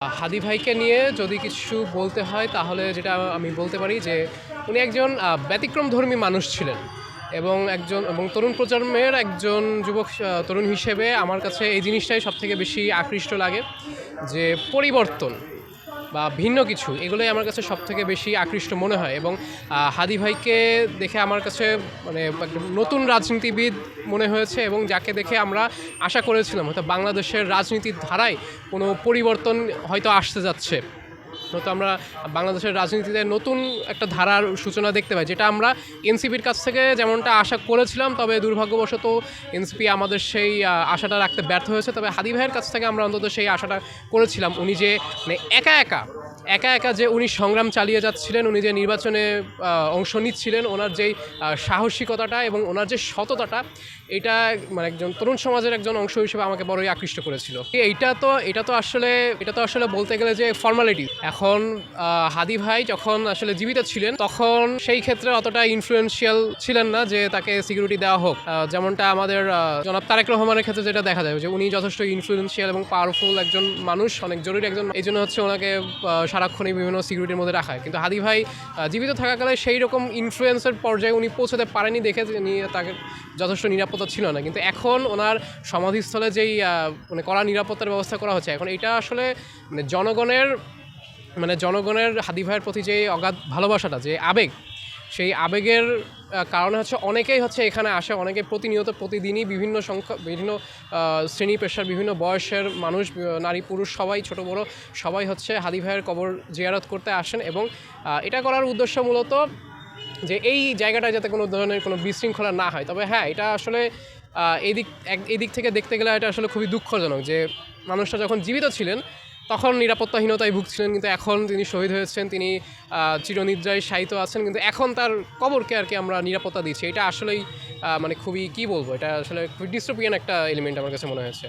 হাদি ভাইকে নিয়ে যদি কিছু বলতে হয়, তাহলে যেটা আমি বলতে পারি যে, উনি একজন ব্যতিক্রমধর্মী মানুষ ছিলেন। এবং একজন, এবং তরুণ প্রজন্মের একজন যুবক তরুণ হিসেবে আমার কাছে এই জিনিসটাই সবথেকে বেশি আকৃষ্ট লাগে, যে পরিবর্তন। বা ভিন্ন কিছু, এগুলোই আমার কাছে সব থেকে বেশি আকৃষ্ট মনে হয় এবং হাদি ভাইকে দেখে আমার কাছে মানে নতুন রাজনীতিবিদ মনে হয়েছে এবং যাকে দেখে আমরা আশা করেছিলাম হয়তো বাংলাদেশের রাজনীতির ধারায় কোনো পরিবর্তন হয়তো আসতে যাচ্ছে। হয়তো আমরা বাংলাদেশের রাজনীতিতে নতুন একটা ধারার সূচনা দেখতে পাই, যেটা আমরা এনসিপির কাছ থেকে যেমনটা আশা করেছিলাম, তবে দুর্ভাগ্যবশত এনসিপি আমাদের সেই আশাটা রাখতে ব্যর্থ হয়েছে। তবে হাদি ভাইয়ের কাছ থেকে আমরা অন্তত সেই আশাটা করেছিলাম। উনি যে মানে একা একা একা একা যে উনি সংগ্রাম চালিয়ে যাচ্ছিলেন, উনি যে নির্বাচনে অংশ নিচ্ছিলেন, ওনার যেই সাহসিকতাটা এবং ওনার যে সততাটা, এটা মানে একজন তরুণ সমাজের একজন অংশ হিসেবে আমাকে বড়ই আকৃষ্ট করেছিল। এইটা তো, এটা তো আসলে, এটা তো আসলে বলতে গেলে যে ফর্মালিটি এখন হাদি ভাই যখন আসলে জীবিত ছিলেন, তখন সেই ক্ষেত্রে অতটা ইনফ্লুয়েন্সিয়াল ছিলেন না যে তাকে সিকিউরিটি দেওয়া হোক। যেমনটা আমাদের জনাব তারেক রহমানের ক্ষেত্রে যেটা দেখা যায় যে উনি যথেষ্ট ইনফ্লুয়েন্সিয়াল এবং পাওয়ারফুল একজন মানুষ, অনেক জরুরি একজন। এই জন্য হচ্ছে ওনাকে সারাক্ষণই বিভিন্ন সিকিউরিটির মধ্যে রাখা হয়। কিন্তু হাদি ভাই জীবিত থাকাকালে সেই রকম ইনফ্লুয়েন্সের পর্যায়ে উনি পৌঁছতে পারেনি দেখে নিয়ে তাকে যথেষ্ট নিরাপত্তা ছিল না। কিন্তু এখন ওনার সমাধিস্থলে যেই মানে কড়া নিরাপত্তার ব্যবস্থা করা হচ্ছে, এখন এটা আসলে মানে জনগণের মানে জনগণের হাদি ভাইয়ের প্রতি যে অগাধ ভালোবাসাটা, যে আবেগ, সেই আবেগের কারণে হচ্ছে অনেকেই হচ্ছে এখানে আসে, অনেকে প্রতিনিয়ত প্রতিদিনই বিভিন্ন সংখ্যা বিভিন্ন শ্রেণি পেশার বিভিন্ন বয়সের মানুষ নারী, পুরুষ, সবাই, ছোট, বড়, সবাই হচ্ছে হাদি ভাইয়ের কবর জিয়ারত করতে আসেন এবং এটা করার উদ্দেশ্য মূলত যে এই জায়গাটা যাতে কোনো ধরনের কোনো বিশৃঙ্খলা না হয়। তবে হ্যাঁ এটা আসলে এদিক এদিক থেকে দেখতে গেলে এটা আসলে খুবই দুঃখজনক যে মানুষটা যখন জীবিত ছিলেন তখন নিরাপত্তাহীনতায় ভুগছিলেন, কিন্তু এখন তিনি শহীদ হয়েছেন, তিনি চিরনিদ্রায় শায়িত আছেন, কিন্তু এখন তার কবরকে আর কি আমরা নিরাপত্তা দিচ্ছি। এটা আসলেই মানে খুবই, কি বলব? এটা আসলে খুবই ডিস্টোপিয়ান একটা এলিমেন্ট আমার কাছে মনে হয়েছে।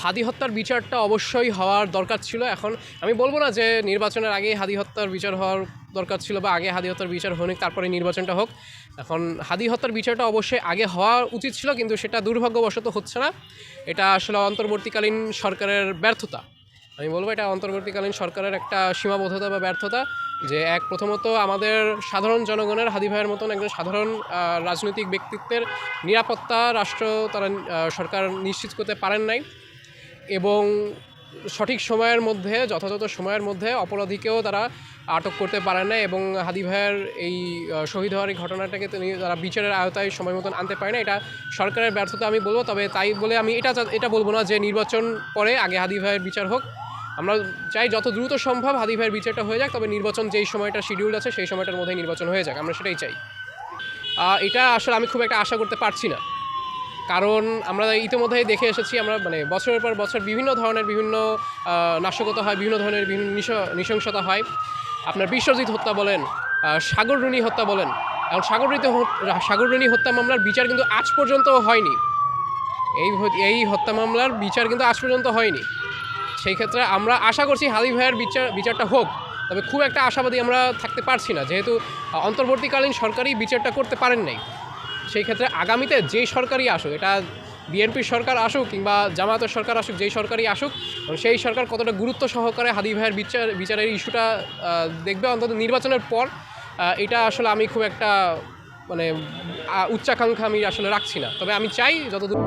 হাদি হত্যার বিচারটা অবশ্যই হওয়ার দরকার ছিল এখন। আমি বলব না যে নির্বাচনের আগে হাদি হত্যার বিচার হওয়ার দরকার ছিল বা আগে হাদি হত্যার বিচার হোক তারপরে নির্বাচনটা হোক। এখন হাদি হত্যার বিচারটা অবশ্যই আগে হওয়া উচিত ছিল, কিন্তু সেটা দুর্ভাগ্যবশত হচ্ছে না। এটা আসলে অন্তর্বর্তীকালীন সরকারের ব্যর্থতা। আমি বলব এটা অন্তর্বর্তীকালীন সরকারের একটা সীমাবদ্ধতা বা ব্যর্থতা যে এক প্রথমত আমাদের সাধারণ জনগণের, হাদি ভাইয়ের মতন একজন সাধারণ রাজনৈতিক ব্যক্তিত্বের নিরাপত্তা রাষ্ট্র তারা সরকার নিশ্চিত করতে পারেন নাই এবং সঠিক সময়ের মধ্যে, যথাযথ সময়ের মধ্যে অপরাধীকেও তারা আটক করতে পারেন না এবং হাদি ভাইয়ের এই শহীদ হওয়ার এই ঘটনাটাকে তিনি তারা বিচারের আওতায় সময় মতন আনতে পারে না এটা সরকারের ব্যর্থতা আমি বলব, তবে তাই বলে আমি এটা এটা বলব না যে নির্বাচন পরে আগে হাদি ভাইয়ের বিচার হোক। আমরা চাই যত দ্রুত সম্ভব হাদি ভাইয়ের বিচারটা হয়ে যাক তবে নির্বাচন যেই সময়টা শিডিউল আছে সেই সময়টার মধ্যেই নির্বাচন হয়ে যাক আমরা সেটাই চাই। এটা আসলে আমি খুব একটা আশা করতে পারছি না। কারণ আমরা ইতিমধ্যেই দেখে এসেছি আমরা মানে বছরের পর বছর বিভিন্ন ধরনের বিভিন্ন নাশকতা হয় বিভিন্ন ধরনের বিভিন্ন নৃশংসতা হয়। আপনার বিশ্বজিৎ হত্যা বলেন আহ, সাগররুনি হত্যা বলেন এখন সাগররুনি সাগররুনি হত্যা মামলার বিচার কিন্তু আজ পর্যন্ত হয়নি। এই এই হত্যা মামলার বিচার কিন্তু আজ পর্যন্ত হয়নি। সেই ক্ষেত্রে আমরা আশা করছি হাদি ভাইয়ের বিচার বিচারটা হোক। তবে খুব একটা আশাবাদী আমরা থাকতে পারছি না। যেহেতু অন্তর্বর্তীকালীন সরকারই বিচারটা করতে পারেন নাই। সেই ক্ষেত্রে আগামীতে যেই সরকারই আসুক, এটা বিএনপির সরকার আসুক কিংবা জামায়াতের সরকার আসুক, যেই সরকারই আসুক সেই সরকার কতটা গুরুত্ব সহকারে হাদি ভাইয়ের বিচার বিচারের ইস্যুটা দেখবে অন্তত নির্বাচনের পর এটা আসলে আমি খুব একটা মানে উচ্চাকাঙ্ক্ষা আমি আসলে রাখছি না। তবে আমি চাই যতদূর